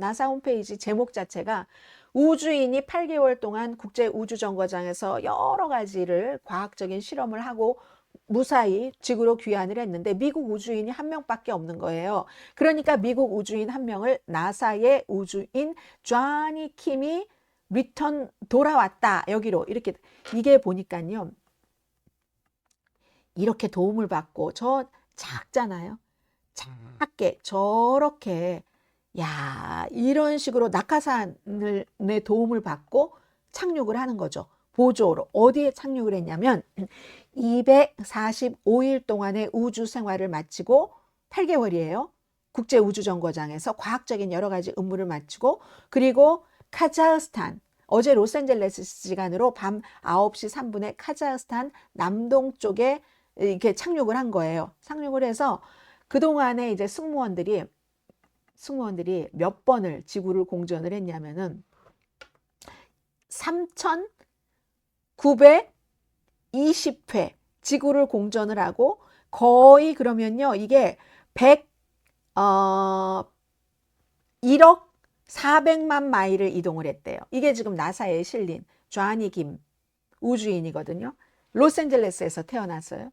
나사 홈페이지 제목 자체가 우주인이 8개월 동안 국제 우주 정거장에서 여러 가지를 과학적인 실험을 하고 무사히 지구로 귀환을 했는데 미국 우주인이 한 명밖에 없는 거예요. 그러니까 미국 우주인 한 명을 나사의 우주인 쟈니 킴이 리턴 돌아왔다. 여기로 이렇게 이게 보니까요. 이렇게 도움을 받고 저 작잖아요. 작게 저렇게 야 이런 식으로 낙하산을 내 도움을 받고 착륙을 하는 거죠. 보조로 어디에 착륙을 했냐면 245일 동안의 우주 생활을 마치고 8개월이에요. 국제 우주 정거장에서 과학적인 여러 가지 업무를 마치고 그리고 카자흐스탄 어제 로스앤젤레스 시간으로 밤 9시 3분에 카자흐스탄 남동 쪽에 이렇게 착륙을 한 거예요. 착륙을 해서 그동안에 이제 승무원들이 승무원들이 몇 번을 지구를 공전을 했냐면은 3,920회 지구를 공전을 하고 거의 그러면요 이게 100 어, 1억 400만 마일을 이동을 했대요. 이게 지금 나사에 실린 쟈니 김 우주인이거든요. 로스앤젤레스에서 태어났어요.